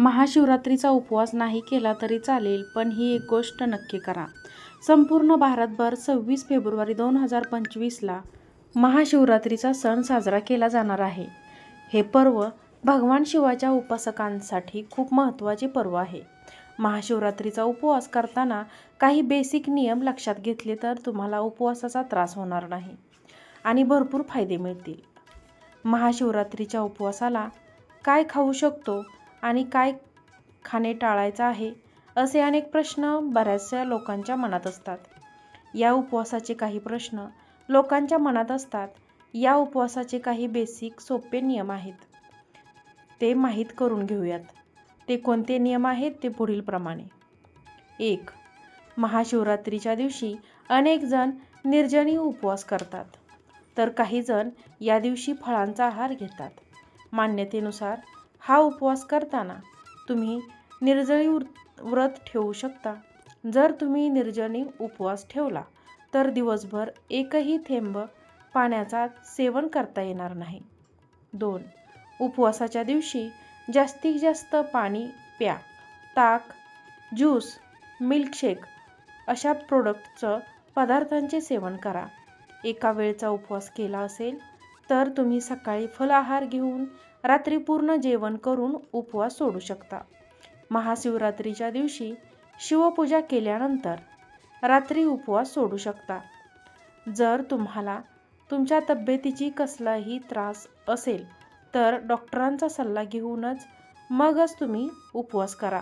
महाशिवरात्रीचा उपवास नाही केला तरी चालेल पण ही एक गोष्ट नक्की करा. संपूर्ण भारतभर सव्वीस फेब्रुवारी दोन हजार पंचवीसला महाशिवरात्रीचा सण साजरा केला जाणार आहे. हे पर्व भगवान शिवाच्या उपासकांसाठी खूप महत्त्वाचे पर्व आहे. महाशिवरात्रीचा उपवास करताना काही बेसिक नियम लक्षात घेतले तर तुम्हाला उपवासाचा त्रास होणार नाही आणि भरपूर फायदे मिळतील. महाशिवरात्रीच्या उपवासाला काय खाऊ शकतो? आणि काय खाणे टाळायचं आहे असे अनेक प्रश्न बऱ्याचशा लोकांच्या मनात असतात. या उपवासाचे काही प्रश्न लोकांच्या मनात असतात. या उपवासाचे काही बेसिक सोपे नियम आहेत. ते माहीत करून घेऊयात. ते कोणते नियम आहेत ते पुढील प्रमाणे. एक महाशिवरात्रीच्या दिवशी अनेक जण निर्जनी उपवास करतात. तर काही जण या दिवशी फळांचा आहार घेतात. मान्यतेनुसार हा उपवास करताना तुम्ही निर्जळी व्रत ठेवू शकता. जर तुम्ही निर्जनी उपवास ठेवला तर दिवसभर एकही थेंब पाण्याचा सेवन करता येणार नाही. दोन उपवासाच्या दिवशी जास्तीत जास्त पाणी प्या. ताक ज्यूस मिल्कशेक अशा प्रोडक्टचं पदार्थांचे सेवन करा. एका वेळचा उपवास केला असेल तर तुम्ही सकाळी फलाहार घेऊन रात्री पूर्ण जेवण करून उपवास सोडू शकता. महाशिवरात्रीच्या दिवशी शिवपूजा केल्यानंतर रात्री उपवास सोडू शकता. जर तुम्हाला तुमच्या तब्येतीची कसलाही त्रास असेल तर डॉक्टरांचा सल्ला घेऊनच मगच तुम्ही उपवास करा.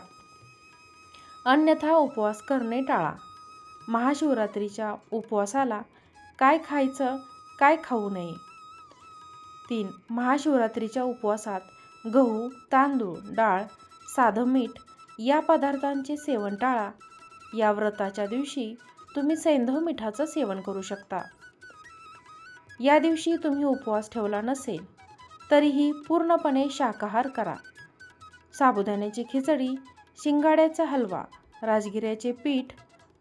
अन्यथा उपवास करणे टाळा. महाशिवरात्रीच्या उपवासाला काय खायचं काय खाऊ नये तीन महाशिवरात्रीच्या उपवासात गहू तांदूळ डाळ साधं मीठ या पदार्थांचे सेवन टाळा. या व्रताच्या दिवशी तुम्ही सैंधव मिठाचं सेवन करू शकता. या दिवशी तुम्ही उपवास ठेवला नसेल तरीही पूर्णपणे शाकाहार करा. साबुदाण्याची खिचडी शिंगाड्याचा हलवा राजगिऱ्याचे पीठ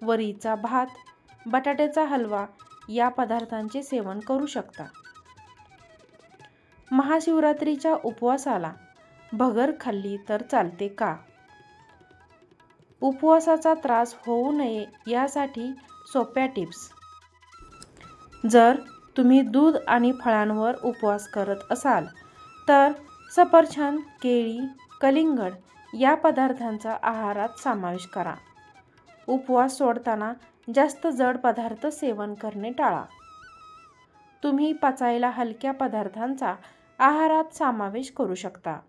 वरीचा भात बटाट्याचा हलवा या पदार्थांचे सेवन करू शकता. महाशिवरात्रीच्या उपवासाला. भगर खाल्ली तर चालते का? उपवासाचा त्रास होऊ नये यासाठी सोप्या टिप्स. जर तुम्ही दूध आणि फळांवर उपवास करत असाल तर सफरचंद केळी कलिंगड या पदार्थांचा आहारात समावेश करा. उपवास सोडताना जास्त जड पदार्थ सेवन करणे टाळा. तुम्ही पचायला हलक्या पदार्थांचा आहारात समावेश करू शकता.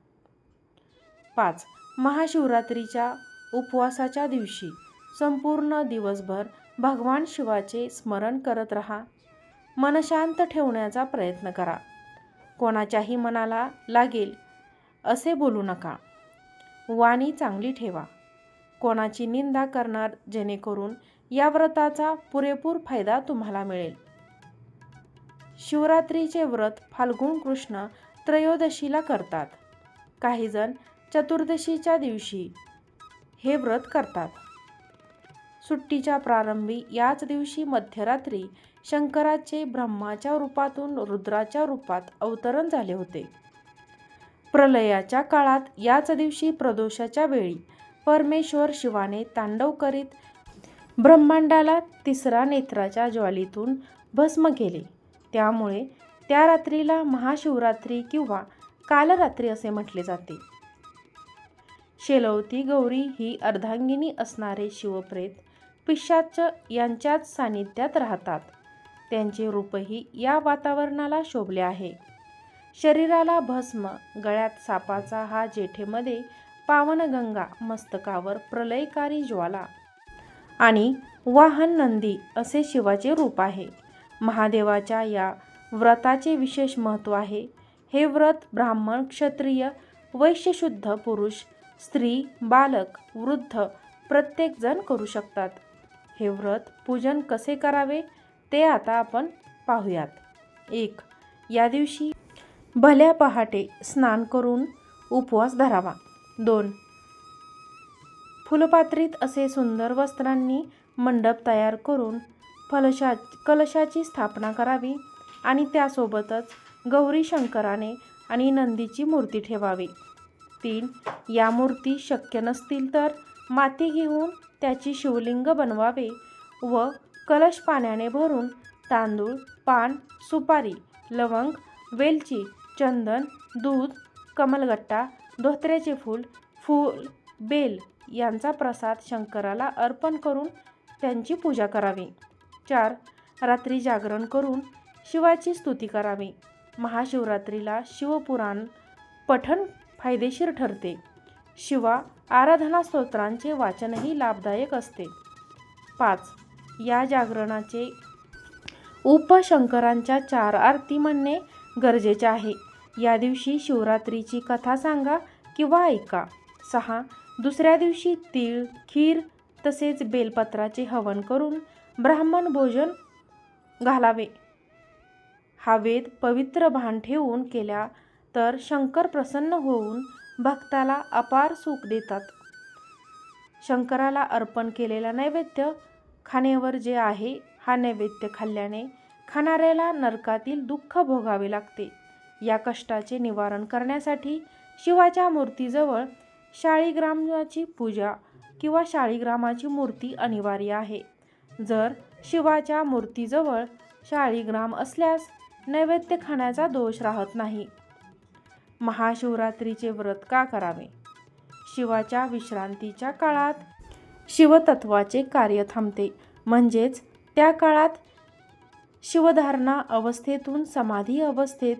पाच महाशिवरात्रीच्या उपवासाच्या दिवशी संपूर्ण दिवसभर भगवान शिवाचे स्मरण करत राहा. मनशांत ठेवण्याचा प्रयत्न करा. कोणाच्याही मनाला लागेल असे बोलू नका. वाणी चांगली ठेवा. कोणाची निंदा करणार जेणेकरून या व्रताचा पुरेपूर फायदा तुम्हाला मिळेल. शिवरात्रीचे व्रत फाल्गुन कृष्ण त्रयोदशीला करतात. काहीजण चतुर्दशीच्या दिवशी हे व्रत करतात. सुट्टीच्या प्रारंभी याच दिवशी मध्यरात्री शंकराचे ब्रह्माच्या रूपातून रुद्राच्या रूपात अवतरण झाले होते. प्रलयाच्या काळात याच दिवशी प्रदोषाच्या वेळी परमेश्वर शिवाने तांडव करीत ब्रह्मांडाला तिसरा नेत्राच्या ज्वालीतून भस्म केले. त्यामुळे त्या रात्रीला महाशिवरात्री किंवा कालरात्री असे म्हटले जाते. शेलवती गौरी ही अर्धांगिनी असणारे शिवप्रेत पिशाच यांच्याच सानिध्यात राहतात. त्यांचे रूपही या वातावरणाला शोभले आहे. शरीराला भस्म गळ्यात सापाचा हा जेठेमध्ये पावनगंगा मस्तकावर प्रलयकारी ज्वाला आणि वाहन नंदी असे शिवाचे रूप आहे. महादेवाच्या या व्रताचे विशेष महत्त्व आहे. हे व्रत ब्राह्मण क्षत्रिय वैश्यशुद्ध पुरुष स्त्री बालक वृद्ध प्रत्येकजण करू शकतात. हे व्रत पूजन कसे करावे ते आता आपण पाहूयात. एक या दिवशी भल्या पहाटे स्नान करून उपवास धरावा. दोन फुलपात्रीत असे सुंदर वस्त्रांनी मंडप तयार करून फलशा कलशाची स्थापना करावी आणि त्यासोबतच गौरी शंकराने आणि नंदीची मूर्ती ठेवावी. तीन या मूर्ती शक्य नसतील तर माती घेऊन त्याची शिवलिंग बनवावे व कलश पाण्याने भरून तांदूळ पान सुपारी लवंग वेलची चंदन दूध कमलगट्टा धोत्र्याचे फूल फूल बेल यांचा प्रसाद शंकराला अर्पण करून त्यांची पूजा करावी. चार रात्री जागरण करून शिवाची स्तुती करावी. महाशिवरात्रीला शिवपुराण पठण फायदेशीर ठरते. शिवा आराधना स्तोत्रांचे वाचनही लाभदायक असते. पाच या जागरणाचे उपशंकरांच्या चार आरती म्हणणे गरजेचे आहे. या दिवशी शिवरात्रीची कथा सांगा किंवा ऐका. सहा दुसऱ्या दिवशी तीळ खीर तसेच बेलपत्राचे हवन करून ब्राह्मण भोजन घालावे. हा वेद पवित्र भान ठेवून केल्या तर शंकर प्रसन्न होऊन भक्ताला अपार सुख देतात. शंकराला अर्पण केलेला नैवेद्य खाण्यावर जे आहे हा नैवेद्य खाल्ल्याने खाणाऱ्याला नरकातील दुःख भोगावे लागते. या कष्टाचे निवारण करण्यासाठी शिवाच्या मूर्तीजवळ शाळीग्रामाची पूजा किंवा शाळीग्रामाची मूर्ती अनिवार्य आहे. जर शिवाच्या मूर्तीजवळ शाळीग्राम असल्यास नैवेद्य खाण्याचा दोष राहत नाही. महाशिवरात्रीचे व्रत का करावे? शिवाच्या विश्रांतीच्या काळात शिवतत्वाचे कार्य थांबते. म्हणजेच त्या काळात शिवधारणा अवस्थेतून समाधी अवस्थेत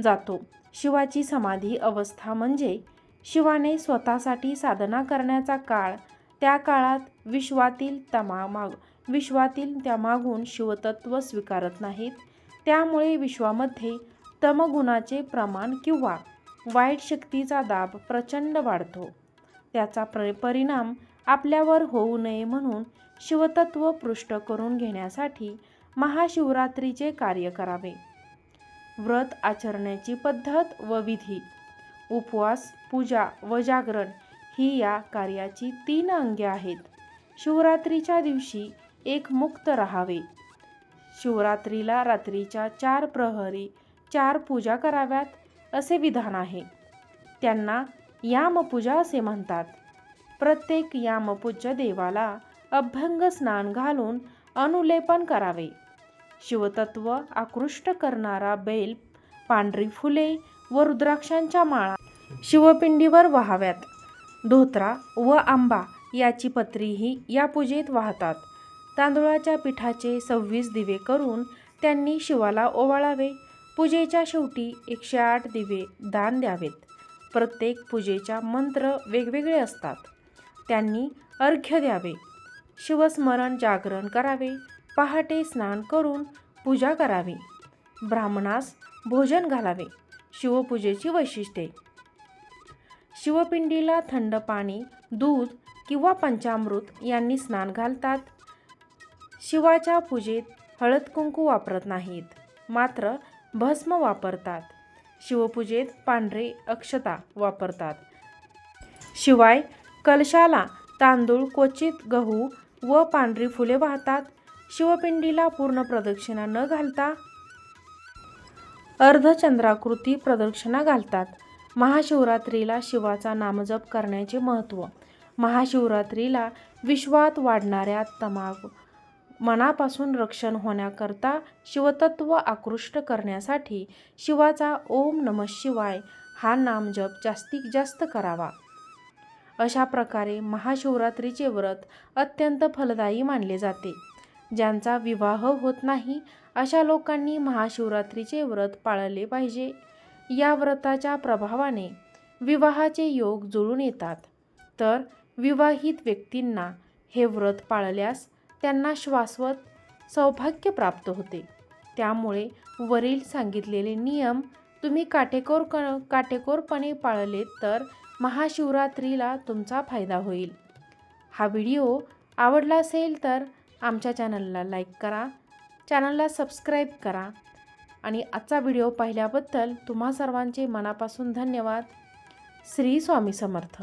जातो. शिवाची समाधी अवस्था म्हणजे शिवाने स्वतःसाठी साधना करण्याचा काळ. त्या काळात विश्वातील तमामा विश्वातील त्यामागून शिवतत्व स्वीकारत नाहीत. त्यामुळे विश्वामध्ये तमगुणाचे प्रमाण किंवा वाईट शक्तीचा दाब प्रचंड वाढतो. त्याचा प्र परिणाम आपल्यावर होऊ नये म्हणून शिवतत्व पृष्ठ करून घेण्यासाठी महाशिवरात्रीचे कार्य करावे. व्रत आचरण्याची पद्धत व विधी उपवास पूजा व जागरण ही या कार्याची तीन अंगे आहेत. शिवरात्रीच्या दिवशी एक मुक्त राहावे. शिवरात्रीला रात्रीच्या चार प्रहरी चार पूजा कराव्यात असे विधान आहे. त्यांना यामपूजा असे म्हणतात. प्रत्येक यामपूज्य देवाला अभ्यंग स्नान घालून अनुलेपन करावे. शिवतत्व आकृष्ट करणारा बेल पांढरी फुले व रुद्राक्षांच्या माळा शिवपिंडीवर वाहाव्यात. धोत्रा व आंबा याची पत्रीही या पूजेत वाहतात. तांदुळाच्या पिठाचे सव्वीस दिवे करून त्यांनी शिवाला ओवाळावे. पूजेच्या शेवटी एकशे आठ दिवे दान द्यावेत. प्रत्येक पूजेच्या मंत्र वेगवेगळे असतात. त्यांनी अर्घ्य द्यावे. शिवस्मरण जागरण करावे. पहाटे स्नान करून पूजा करावी. ब्राह्मणास भोजन घालावे. शिवपूजेची वैशिष्ट्ये. शिवपिंडीला थंड पाणी दूध किंवा पंचामृत यांनी स्नान घालतात. शिवाच्या पूजेत हळद कुंकू वापरत नाहीत मात्र भस्म वापरतात. शिवपूजेत पांढरे अक्षता वापरतात. शिवाय कलशाला तांदूळ क्वचित गहू व पांढरी फुले वाहतात. शिवपिंडीला पूर्ण प्रदक्षिणा न घालता अर्धचंद्राकृती प्रदक्षिणा घालतात. महाशिवरात्रीला शिवाचा नामजप करण्याचे महत्त्व. महाशिवरात्रीला विश्वात वाढणाऱ्या तमाग मनापासून रक्षण होण्याकरता शिवतत्व आकृष्ट करण्यासाठी शिवाचा ओम नम शिवाय हा नामजप जास्तीत जास्त करावा. अशा प्रकारे महाशिवरात्रीचे व्रत अत्यंत फलदायी मानले जाते. ज्यांचा विवाह होत नाही अशा लोकांनी महाशिवरात्रीचे व्रत पाळले पाहिजे. या व्रताच्या प्रभावाने विवाहाचे योग जुळून येतात. तर विवाहित व्यक्तींना हे व्रत पाळल्यास त्यांना शाश्वत सौभाग्य प्राप्त होते. त्यामुळे वरील सांगितलेले नियम तुम्ही काटेकोर क काटेकोरपणे पाळलेत तर महाशिवरात्रीला तुमचा फायदा होईल. हा व्हिडिओ आवडला असेल तर आमच्या चॅनलला लाईक करा चॅनलला सबस्क्राईब करा आणि आजचा व्हिडिओ पाहिल्याबद्दल तुम्हा सर्वांचे मनापासून धन्यवाद. श्री स्वामी समर्थ.